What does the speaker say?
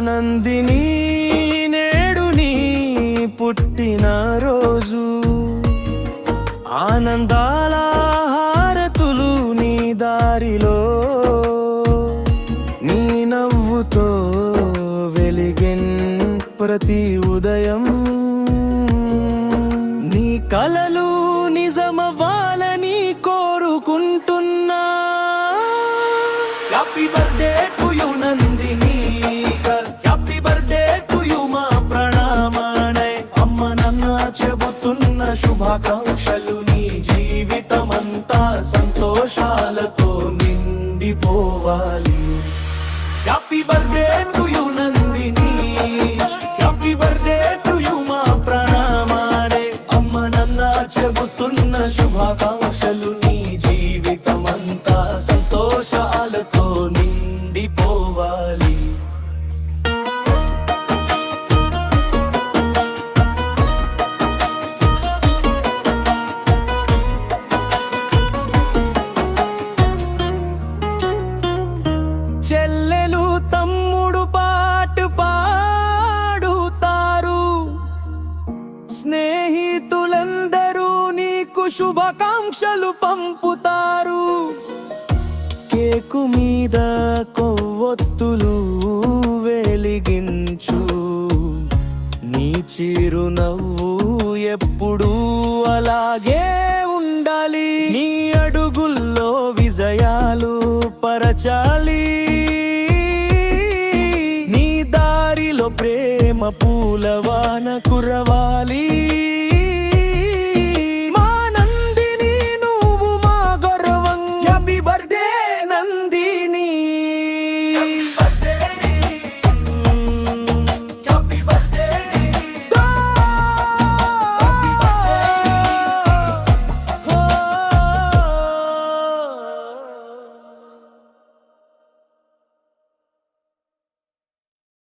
ఆనందిని నేడు నీ పుట్టిన రోజు. ఆనందాల హారతులు నీ దారిలో. నీ నవ్వుతో వెలిగిన్ ప్రతి ఉదయం. నీ కలలు నిజమవ్వాలని కోరుకుంటున్నా. Happy birthday to you Nandini చేసుకోవాలి happy birthday to you Nandini. Happy birthday to you మా ప్రణామాణే అమ్మ నన్న చెబుతున్న శుభాకాంక్షలు శుభాకాంక్షలు పంపుతారు. కేకు మీద కొవ్వొత్తులు వెలిగించు. నీ చిరునవ్వు ఎప్పుడూ అలాగే ఉండాలి. నీ అడుగుల్లో విజయాలు పరచాలి. నీ దారిలో ప్రేమ పూలవాన కురవాలి.